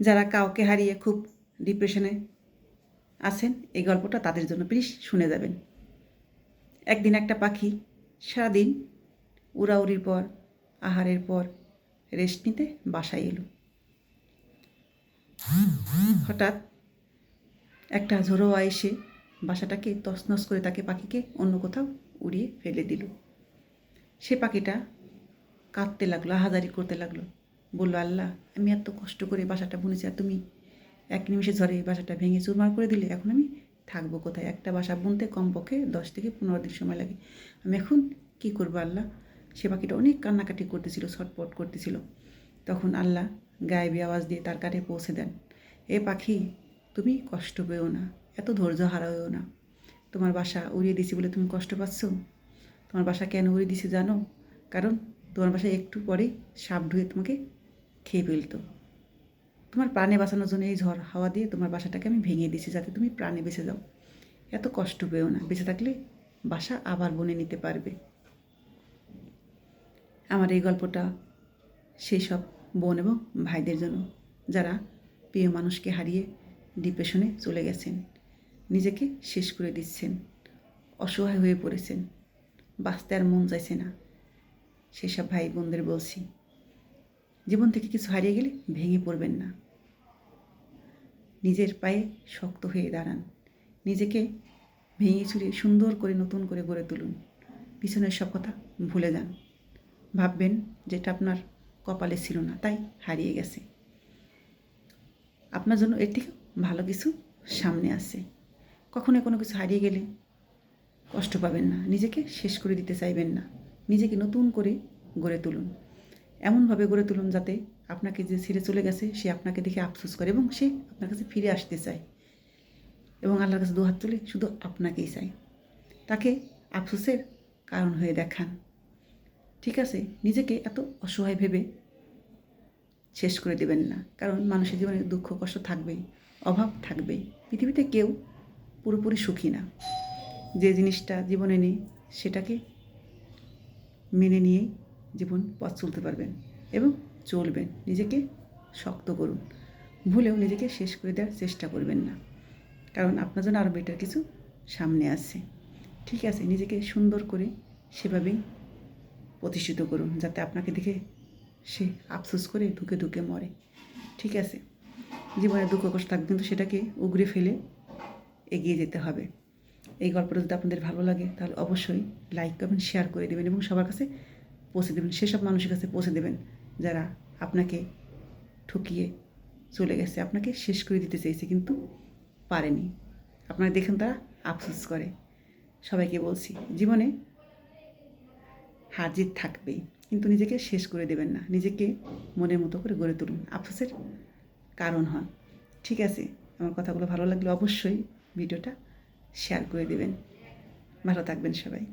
যারা কাউকে হারিয়ে খুব ডিপ্রেশনে আছেন, এই গল্পটা তাদের জন্য প্লিজ শুনে যাবেন। একদিন একটা পাখি সারাদিন উড়াউড়ির পর, আহারের পর রেস্ট নিতে বাসায় এলো। হঠাৎ একটা ঝোড়োয়া এসে বাসাটাকে তছনছ করে তাকে পাখিকে অন্য কোথাও উড়িয়ে ফেলে দিল। সে পাখিটা কাঁদতে লাগল আহাজারি করতে লাগল। বলল, আল্লাহ, আমি এত কষ্ট করে বাসাটা বুনেছি আর তুমি এক নিমিষে এই বাসাটা ভেঙে চুরমার করে দিলে, এখন আমি থাকব কোথায়? একটা বাসা বুনতে কমপক্ষে দশ থেকে পনেরো দিন সময় লাগে। আমি এখন কি করব, আল্লাহ? সে পাখিটা অনেক কান্নাকাটি করতেছিল, ছটপট করতেছিল। তখন আল্লাহ গায়েবী আওয়াজ দিয়ে তার কাছে পৌঁছে দেন। এ পাখি, তুমি কষ্ট পেও না, এত ধৈর্য হারাও না। তোমার বাসা উড়িয়ে দিছি বলে তুমি কষ্ট পাচ্ছ? তোমার বাসা কেন উড়িয়ে দিছি জানো? কারণ তোমার বাসায় একটু পরেই সাপ ঢুয়ে তোমাকে খেয়ে ফেলতো। তোমার প্রাণে বাঁচানোর জন্য এই ঝড় হাওয়া দিয়ে তোমার বাসাটাকে আমি ভেঙে দিয়েছি যাতে তুমি প্রাণে বেঁচে যাও। এত কষ্ট পেও না, বেঁচে থাকলে বাসা আবার বনে নিতে পারবে। আমার এই গল্পটা সেই সব বোন এবং ভাইদের জন্য, যারা প্রিয় মানুষকে হারিয়ে ডিপ্রেশনে চলে গেছেন, নিজেকে শেষ করে দিচ্ছেন, অসহায় হয়ে পড়েছেন, বাঁচতে আর মন চাইছে না। সেসব ভাই বোনদের বলছি জীবন থেকে কিছু হারিয়ে গেলে ভেঙে পড়বেন না। নিজের পায়ে শক্ত হয়ে দাঁড়ান। নিজেকে ভেঙে চুরে সুন্দর করে নতুন করে গড়ে তুলুন। পিছনের সব কথা ভুলে যান। ভাববেন যেটা আপনার কপালে ছিল না, তাই হারিয়ে গেছে। আপনার জন্য এর থেকে ভালো কিছু সামনে আসে কখনো কোনো কিছু হারিয়ে গেলে কষ্ট পাবেন না। নিজেকে শেষ করে দিতে চাইবেন না। নিজেকে নতুন করে গড়ে তুলুন। এমনভাবে গড়ে তুলুন যাতে আপনাকে যে ছেড়ে চলে গেছে, সে আপনাকে দেখে আফসোস করে এবং সে আপনার কাছে ফিরে আসতে চায়। এবং আল্লাহর কাছে দুহাত তুলে শুধু আপনাকেই চায়। তাকে আফসোসের কারণ হয়ে দেখান। ঠিক আছে, নিজেকে এত অসহায় ভেবে শেষ করে দেবেন না। কারণ মানুষের জীবনে দুঃখ, কষ্ট থাকবেই, অভাব থাকবেই। পৃথিবীতে কেউ পুরোপুরি সুখী না। যে জিনিসটা জীবনে নেই, সেটাকে মেনে নিয়েই জীবন পথ চলতে পারবেন এবং চলবেন। নিজেকে শক্ত করুন। ভুলেও নিজেকে শেষ করে দেওয়ার চেষ্টা করবেন না। কারণ আপনার জন্য আরও বেটার কিছু সামনে আছে। ঠিক আছে, নিজেকে সুন্দর করে সেভাবেই প্রতিষ্ঠিত করুন যাতে আপনাকে দেখে সে আফসোস করে ধুকে ধুকে মরে। ঠিক আছে, জীবনে দুঃখ কষ্ট থাকবে কিন্তু সেটাকে উগড়ে ফেলে এগিয়ে যেতে হবে। এই গল্পটা যদি আপনাদের ভালো লাগে তাহলে অবশ্যই লাইক করবেন শেয়ার করে দেবেন এবং সবার কাছে পৌঁছে দেবেন, সেসব মানুষের কাছে পৌঁছে দেবেন যারা আপনাকে ঠকিয়ে চলে গেছে, আপনাকে শেষ করে দিতে চেয়েছে কিন্তু পারেনি। আপনারা দেখেন তারা আফসোস করে। সবাইকে বলছি, জীবনে হার জিত থাকবেই, কিন্তু নিজেকে শেষ করে দেবেন না। নিজেকে মনের মতো করে গড়ে তুলুন। আফসোসের কারণ হন। ঠিক আছে, আমার কথাগুলো ভালো লাগলে অবশ্যই ভিডিওটা শেয়ার করে দেবেন। ভালো থাকবেন সবাই।